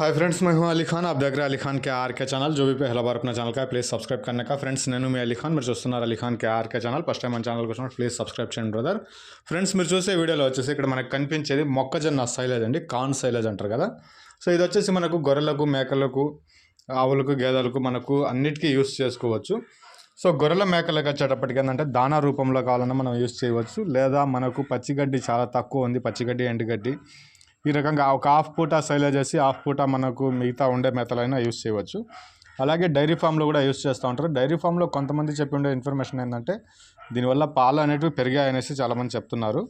Hi friends मैं हूं अली खान आप देख रहे हैं अली खान के आर के ఛానల్ जो भी पहला बार अपना ఛానల్ का ప్లీజ్ సబ్స్క్రైబ్ करने का ఫ్రెండ్స్ నేను మీ అలీ ఖాన్ మీరు చూస్తున్నారు Ali Khan K R K channel first time మన ఛానల్ కోసం ప్లీజ్ సబ్స్క్రైబ్ చేయండి బ్రదర్ ఫ్రెండ్స్ మీరు చూసే వీడియోలో వచ్చేసి ఇక్కడ మనకు కనిపించేది మొక్కజొన్న సైలేజ్ అండి కాన్ సైలేజ్ అంటారు కదా సో ఇది వచ్చేసి మనకు గొర్రెలకు మేకలకు ఆవులకు గేదెలకు మనకు అన్నిటికీ యూస్ చేసుకోవచ్చు సో గొర్రెల మేకలకు వచ్చేటప్పటికి ఏంటంటే దానా రూపంలో కావాలన్నా మనం యూస్ చేయవచ్చు లేదా మనకు పచ్చిగడ్డి చాలా తక్కువ ఉంది పచ్చిగడ్డి ఎండుగడ్డి ఈ రకంగా ఒక హాఫ్ పూట సైలేజ్ చేసి హాఫ్ పూట మనకు మిగతా ఉండే మెతలైనా యూస్ చేయవచ్చు. అలాగే డైరీ ఫామ్లో కూడా యూస్ చేస్తూ ఉంటారు. డైరీ ఫామ్లో కొంతమంది చెప్పి ఉండే ఇన్ఫర్మేషన్ ఏంటంటే దీనివల్ల పాలు అనేటివి పెరిగాయనేసి చాలామంది చెప్తున్నారు.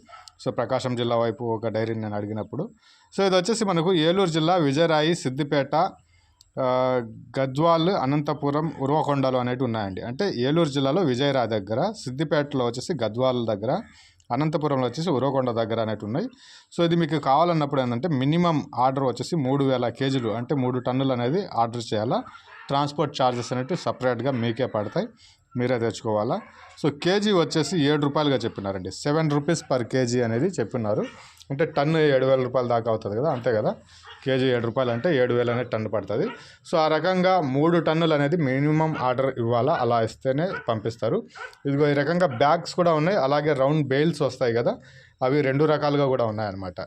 సో ప్రకాశం జిల్లా వైపు ఒక డైరీని నేను అడిగినప్పుడు. సో ఇది వచ్చేసి మనకు ఏలూరు జిల్లా విజయరాయి సిద్దిపేట గద్వాల్ అనంతపురం ఉరవకొండలు అనేవి ఉన్నాయండి. అంటే ఏలూరు జిల్లాలో విజయరాయి దగ్గర సిద్దిపేటలో వచ్చేసి గద్వాల్ దగ్గర అనంతపురంలో వచ్చేసి ఉరవకొండ దగ్గర అనేవి ఉన్నాయి. సో ఇది మీకు కావాలన్నప్పుడు ఏంటంటే మినిమం ఆర్డర్ వచ్చేసి మూడు వేల కేజీలు అంటే మూడు టన్నులు అనేది ఆర్డర్ చేయాలా? ట్రాన్స్పోర్ట్ ఛార్జెస్ అనేవి సపరేట్గా మీకే పడతాయి. మీరే తెచ్చుకోవాలా? సో కేజీ వచ్చేసి ఏడు రూపాయలుగా చెప్పినారండి. సెవెన్ రూపీస్ పర్ కేజీ అనేది చెప్పినారు. అంటే టన్ను ఏడు వేల రూపాయల దాకా అవుతుంది కదా అంతే కదా? కేజీ ఏడు రూపాయలు అంటే ఏడు వేలు అనేది టన్ను పడుతుంది. సో ఆ రకంగా మూడు టన్నులు అనేది మినిమం ఆర్డర్ ఇవ్వాలా? అలా ఇస్తేనే పంపిస్తారు. ఇదిగో ఈ రకంగా బ్యాగ్స్ కూడా ఉన్నాయి. అలాగే రౌండ్ బెయిల్స్ వస్తాయి కదా? అవి రెండు రకాలుగా కూడా ఉన్నాయన్నమాట.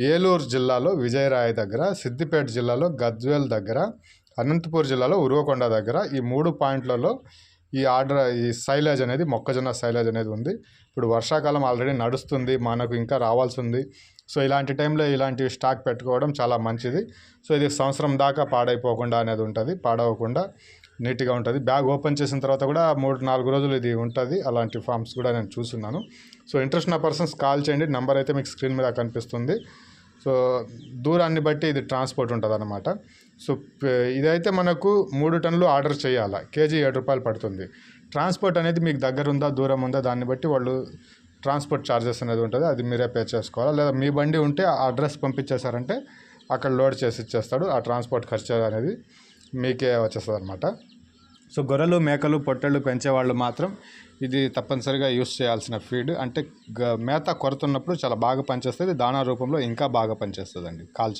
ఏలూరు జిల్లాలో విజయరాయ దగ్గర సిద్దిపేట జిల్లాలో గద్వేల్ దగ్గర అనంతపూర్ జిల్లాలో ఉరువకొండ దగ్గర ఈ మూడు పాయింట్లలో ఈ ఆర్డర్ ఈ సైలేజ్ అనేది మొక్కజొన్న సైలేజ్ అనేది ఉంది. ఇప్పుడు వర్షాకాలం ఆల్రెడీ నడుస్తుంది మనకు ఇంకా రావాల్సి ఉంది సో ఇలాంటి టైంలో ఇలాంటి స్టాక్ పెట్టుకోవడం చాలా మంచిది. సో ఇది సంవత్సరం దాకా పాడైపోకుండా అనేది ఉంటుంది పాడవకుండా నీట్గా ఉంటుంది. బ్యాగ్ ఓపెన్ చేసిన తర్వాత కూడా మూడు నాలుగు రోజులు ఇది ఉంటుంది. అలాంటి ఫామ్స్ కూడా నేను చూస్తున్నాను. సో ఇంట్రెస్ట్ ఉన్న పర్సన్స్ కాల్ చేయండి. నెంబర్ అయితే మీకు స్క్రీన్ మీద కనిపిస్తుంది. సో దూరాన్ని బట్టి ఇది ట్రాన్స్పోర్ట్ ఉంటుంది అనమాట సో ఇదైతే మనకు మూడు టన్నులు ఆర్డర్ చేయాలి. కేజీ ఏడు రూపాయలు పడుతుంది. ట్రాన్స్పోర్ట్ అనేది మీకు దగ్గర ఉందా దూరం ఉందా దాన్ని బట్టి వాళ్ళు ట్రాన్స్పోర్ట్ ఛార్జెస్ అనేది ఉంటుంది. అది మీరే పే చేసుకోవాలి? లేదా మీ బండి ఉంటే ఆ అడ్రస్ పంపించేశారంటే అక్కడ లోడ్ చేసి ఇచ్చేస్తాడు. ఆ ట్రాన్స్పోర్ట్ ఖర్చు అనేది మీకే వచ్చేస్తుంది అనమాట సో గొర్రెలు మేకలు పొట్టెళ్ళు పెంచేవాళ్ళు మాత్రం ఇది తప్పనిసరిగా యూస్ చేయాల్సిన ఫీడ్. అంటే గ- మేత కొరత ఉన్నప్పుడు చాలా బాగా పనిచేస్తుంది దాణా రూపంలో ఇంకా బాగా పనిచేస్తుందండి. కాల్చే